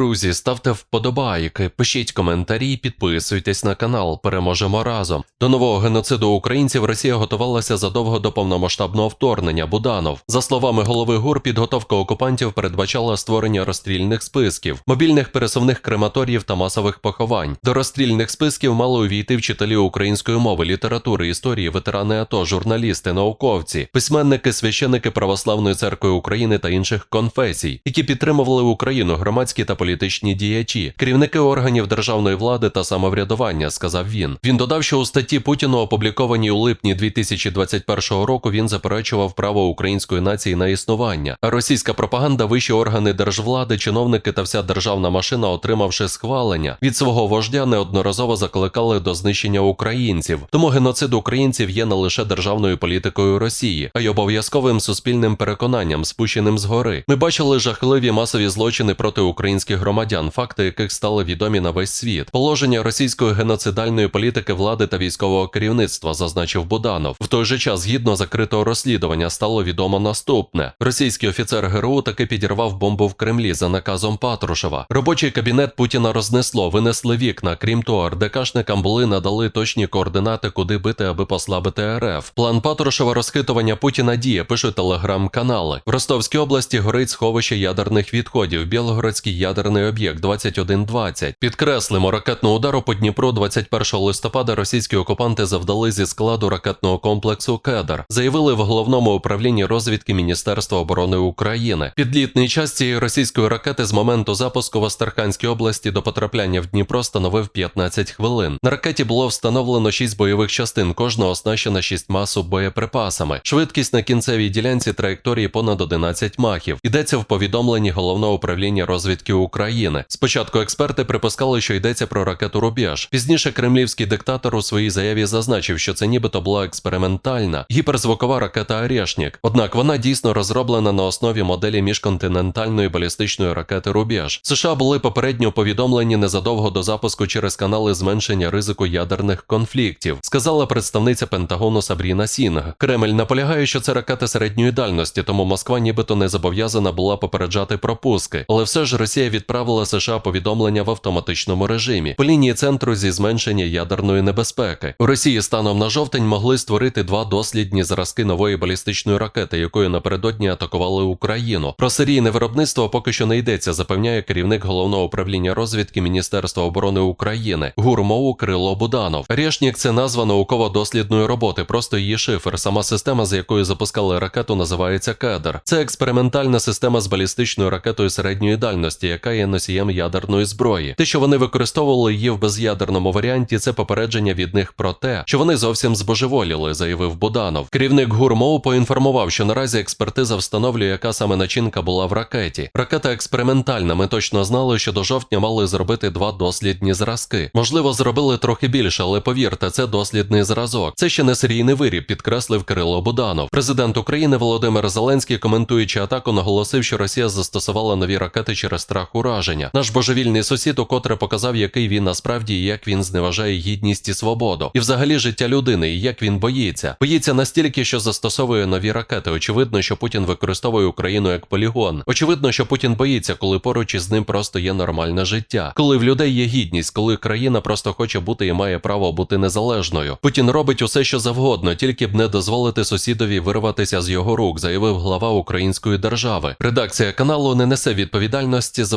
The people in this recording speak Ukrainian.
Друзі, ставте вподобайки, пишіть коментарі, підписуйтесь на канал. Переможемо разом. До нового геноциду українців Росія готувалася задовго до повномасштабного вторгнення. Буданов. За словами голови ГУР, підготовка окупантів передбачала створення розстрільних списків, мобільних пересувних крематоріїв та масових поховань. До розстрільних списків мали увійти вчителі української мови, літератури, історії, ветерани АТО, журналісти, науковці, письменники, священики Православної церкви України та інших конфесій, які підтримували Україну, громадські та політичні діячі, керівники органів державної влади та самоврядування, сказав він. Він додав, що у статті Путіну, опублікованій у липні 2021 року, він заперечував право української нації на існування. Російська пропаганда, вищі органи держвлади, чиновники та вся державна машина, отримавши схвалення від свого вождя, неодноразово закликали до знищення українців. Тому геноцид українців є не лише державною політикою Росії, а й обов'язковим суспільним переконанням, спущеним згори. Ми бачили жахливі масові злочини проти українських громадян, факти яких стали відомі на весь світ. Положення російської геноцидальної політики влади та військового керівництва, зазначив Буданов. В той же час, згідно закритого розслідування, стало відомо наступне: російський офіцер ГРУ таки підірвав бомбу в Кремлі за наказом Патрушева. Робочий кабінет Путіна рознесло, винесли вікна. Крім того, РДКшникам були надали точні координати, куди бити, аби послабити РФ. План Патрушева розхитування Путіна діє, пишуть телеграм-канали. В Ростовській області горить сховище ядерних відходів. Білгородський ядерний об'єкт 2120. Підкреслимо ракетного удару по Дніпру 21 листопада. Російські окупанти завдали зі складу ракетного комплексу Кедр. Заявили в головному управлінні розвідки Міністерства оборони України. Підлітний час цієї російської ракети з моменту запуску в Астраханській області до потрапляння в Дніпро становив 15 хвилин. На ракеті було встановлено 6 бойових частин, кожна оснащена 6 боєприпасами. Швидкість на кінцевій ділянці траєкторії понад 11 махів. Йдеться в повідомленні головного управління розвідки України. Спочатку експерти припускали, що йдеться про ракету Рубіж. Пізніше кремлівський диктатор у своїй заяві зазначив, що це нібито була експериментальна гіперзвукова ракета Орешнік. Однак вона дійсно розроблена на основі моделі міжконтинентальної балістичної ракети Рубіж. США були попередньо повідомлені незадовго до запуску через канали зменшення ризику ядерних конфліктів, сказала представниця Пентагону Сабріна Сінг. Кремль наполягає, що це ракети середньої дальності, тому Москва нібито не зобов'язана була попереджати пропуски. Але все ж Росія відправила США повідомлення в автоматичному режимі по лінії центру зі зменшення ядерної небезпеки. У Росії станом на жовтень могли створити два дослідні зразки нової балістичної ракети, якою напередодні атакували Україну. Про серійне виробництво поки що не йдеться, запевняє керівник головного управління розвідки Міністерства оборони України ГУРМОУ Крило Буданов. Рєшнік це назва науково-дослідної роботи, просто її шифр. Сама система, з якою запускали ракету, називається Кедр. Це експериментальна система з балістичною ракетою середньої дальності, яка є носієм ядерної зброї. Те, що вони використовували її в без'ядерному варіанті, це попередження від них про те, що вони зовсім збожеволіли, заявив Буданов. Керівник ГУРМОУ поінформував, що наразі експертиза встановлює, яка саме начинка була в ракеті. Ракета експериментальна. Ми точно знали, що до жовтня мали зробити два дослідні зразки. Можливо, зробили трохи більше, але повірте, це дослідний зразок. Це ще не серійний виріб, підкреслив Кирило Буданов. Президент України Володимир Зеленський, коментуючи атаку, наголосив, що Росія застосувала нові ракети через страх ураження. Наш божевільний сусід укотре показав, який він насправді і як він зневажає гідність і свободу, і взагалі життя людини, і як він боїться. Боїться настільки, що застосовує нові ракети. Очевидно, що Путін використовує Україну як полігон. Очевидно, що Путін боїться, коли поруч із ним просто є нормальне життя, коли в людей є гідність, коли країна просто хоче бути і має право бути незалежною. Путін робить усе, що завгодно, тільки б не дозволити сусідові вирватися з його рук, заявив глава української держави. Редакція каналу не несе відповідальності за